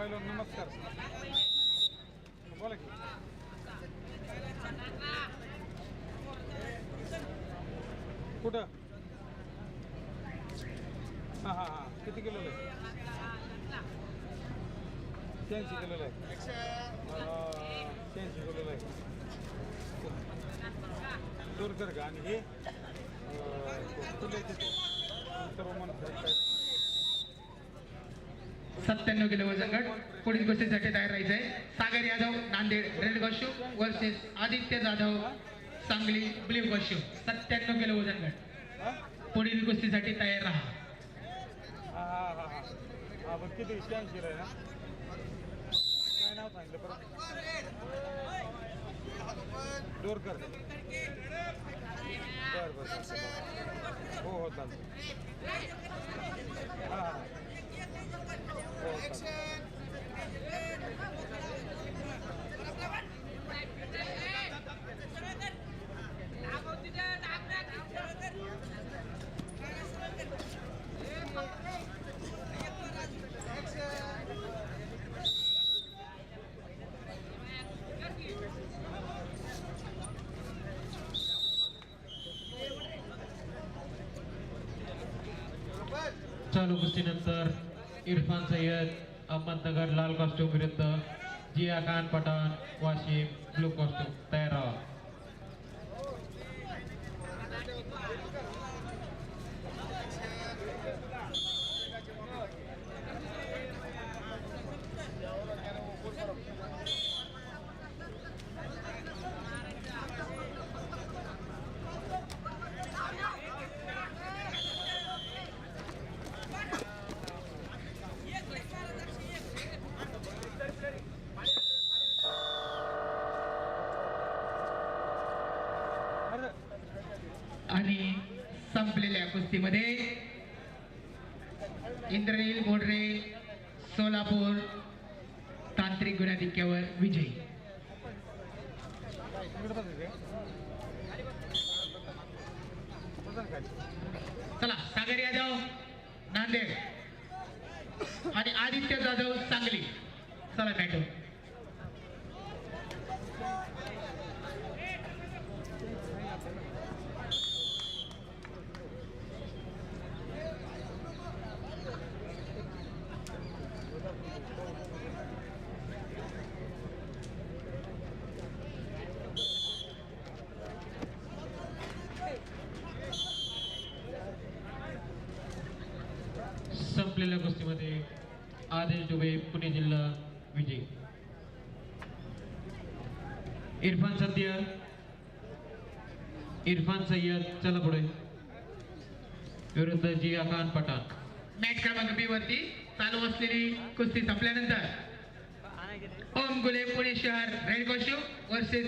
पहिला नमस्कार. बोला की. कुठं? हां हां हां. किती किलो आहे शहाऐंशी किलोला आहे शहाऐंशी किलोला आहे दूर कर का आणि हे फुले सर्व म्हणत सत्त्याण्णव किलो वजन गट. पुढील गोष्टीसाठी तयार राहायचं आहे. Sagar Yadav Nanded red costume versus Aditya Jadhav Sangli blue costume सत्त्याण्णव किलो वजन गट. पुढील गोष्टीसाठी तयार राहा. डोरकर हा हा हा हा बघ किती शहाऐंशी आहे ना काय नाव सांगितलं परत डोरकर बर बर हो हो चालतं हा हा हो चालतं चालू कुस्तीनंतर इरफान सय्यद अहमदनगर लाल कॉस्ट्यूम विरुद्ध जिया खान पठाण वाशिम ब्लू कॉस्ट्यूम तयार राहा. आणि संपलेल्या कुस्तीमध्ये इंद्रनील मोडरे सोलापूर तांत्रिक गुणाधिक्यावर विजयी. चला सागर यादव नांदेड. आणि आदित्य जाधव सांगली. चला मॅटो संपलेल्या कुस्तीमध्ये आदेश दुबे पुणे जिल्हा विजय. इरफान सत्य इरफान सय्यद चला पुढे. विरुद्ध जिया खान पठाण. मॅच क्रमांक बी वरती चालू असलेली कुस्ती संपल्यानंतर ओम गुले पुणे शहर रेड कॉस्ट्यूम वर्सेस